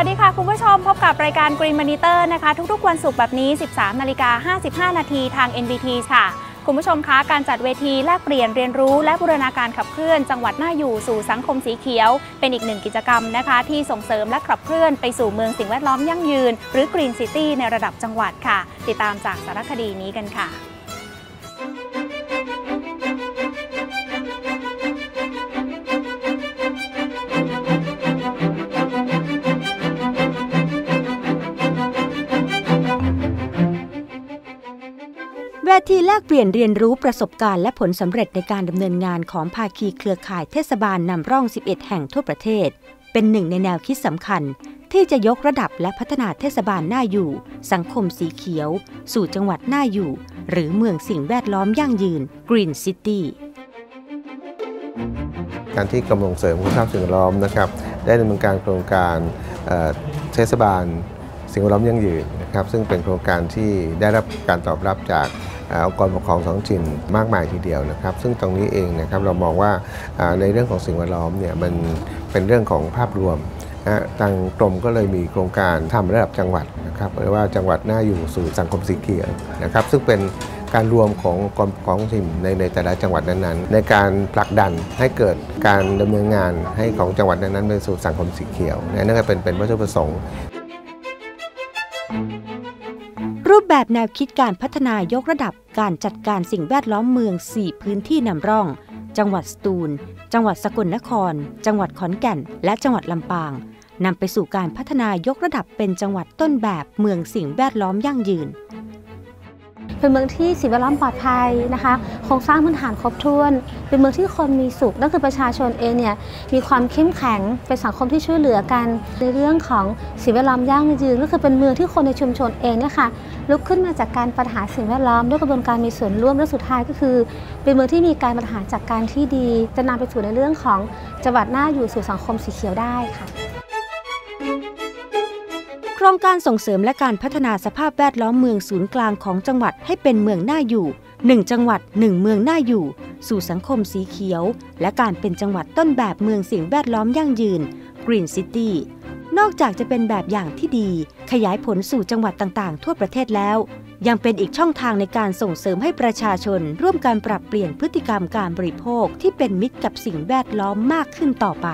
ัสดีค่ะ คุณผู้ชมพบกับรายการ Green Monitor นะคะ ทุกๆ วันศุกร์แบบนี้ 13นาฬิกา55 นาทีทาง NBT ค่ะ คุณผู้ชมคะการจัดเวทีแลกเปลี่ยนเรียนรู้ และบูรณาการขับเคลื่อนจังหวัดหน้าอยู่สู่สังคมสีเขียว เป็นอีกหนึ่งกิจกรรมนะคะ ที่ส่งเสริมและขับเคลื่อนไปสู่เมืองสิ่งแวดล้อมยั่งยืน หรือ Green City ในระดับจังหวัดค่ะ ติดตามจากสารคดีนี้กันค่ะ เวทีแลกเปลี่ยนเรียนรู้ประสบการณ์และผลสำเร็จในการดำเนินงานของภาคีเครือข่ายเทศบาลนำร่อง 11 แห่งทั่วประเทศ เป็นหนึ่งในแนวคิดสำคัญ ที่จะยกระดับและพัฒนาเทศบาลน่าอยู่ สังคมสีเขียว สู่จังหวัดน่าอยู่ หรือเมืองสิ่งแวดล้อมยั่งยืน Green City การที่กำลังเสริมคุณภาพสิ่งแวดล้อมนะครับได้ดำเนินการโครงการเเทศบาลสิ่งแวดล้อมยั่งยืนนะครับซึ่งเป็นโครงการที่ได้รับการตอบรับจาก องค์กรปกครองท้องถิ่นมากมายทีเดียวนะครับ ซึ่งตรงนี้เองนะครับเรามองว่าในเรื่องของสิ่งแวดล้อมเนี่ยมันเป็นเรื่องของภาพรวมนะทางกรมก็เลยมีโครงการทำระดับจังหวัดนะครับเรียกว่าจังหวัดน่าอยู่สู่สังคมสีเขียวนะครับ ซึ่งเป็นการรวมของกรมของถิ่นในในแต่ละจังหวัดนั้นๆ ในการผลักดันให้เกิดการดำเนินงานให้ของจังหวัดนั้นๆไปสู่สังคมสีเขียวนะนั่นก็เป็นเป็นวัตถุประสงค์ รูปแบบแนวคิดการพัฒนายกระดับการจัดการสิ่งแวดล้อมเมือง 4 พื้นที่นำร่อง จังหวัดสตูล จังหวัดสกลนคร จังหวัดขอนแก่น และจังหวัดลำปางนำไปสู่การพัฒนายกระดับเป็นจังหวัดต้นแบบเมืองสิ่งแวดล้อมยั่งยืน เป็นเมืองที่สิ่งแวดล้อมปลอดภัยนะคะโครงสร้างพื้นฐานครบถ้วน เป็นเมืองที่คนมีสุขนั่นคือประชาชนเองเนี่ยมีความเข้มแข็งเป็นสังคมที่ช่วยเหลือกัน ในเรื่องของสิ่งแวดล้อมยั่งยืนก็คือเป็นเมืองที่คนในชุมชนเองเนี่ยค่ะลุกขึ้นมาจากการปัญหาสิ่งแวดล้อมด้วยกระบวนการมีส่วนร่วมและสุดท้ายก็คือ เป็นเมืองที่มีการบริหารจัดการที่ดี จะนำไปสู่ในเรื่องของจังหวัดหน้าอยู่สู่สังคมสีเขียวได้ค่ะ รงการส่งเสริมและการพัฒนาสภาพแวดล้อมเมืองศูนย์กลางของจังหวัดให้เป็นเมืองน่าอยู่1จังหวัด1เมืองน่าอยู่ สู่สังคมสีเขียว และการเป็นจังหวัดต้นแบบเมืองสิ่งแวดล้อมยั่งยืน Green City นอกจากจะเป็นแบบอย่างที่ดี ขยายผลสู่จังหวัดต่างๆ ทั่วประเทศแล้ว ยังเป็นอีกช่องทางในการส่งเสริมให้ประชาชน ร่วมการปรับเปลี่ยนพฤติกรรมการบริโภคที่เป็นมิตรกับสิ่งแวดล้อมมากขึ้นต่อไป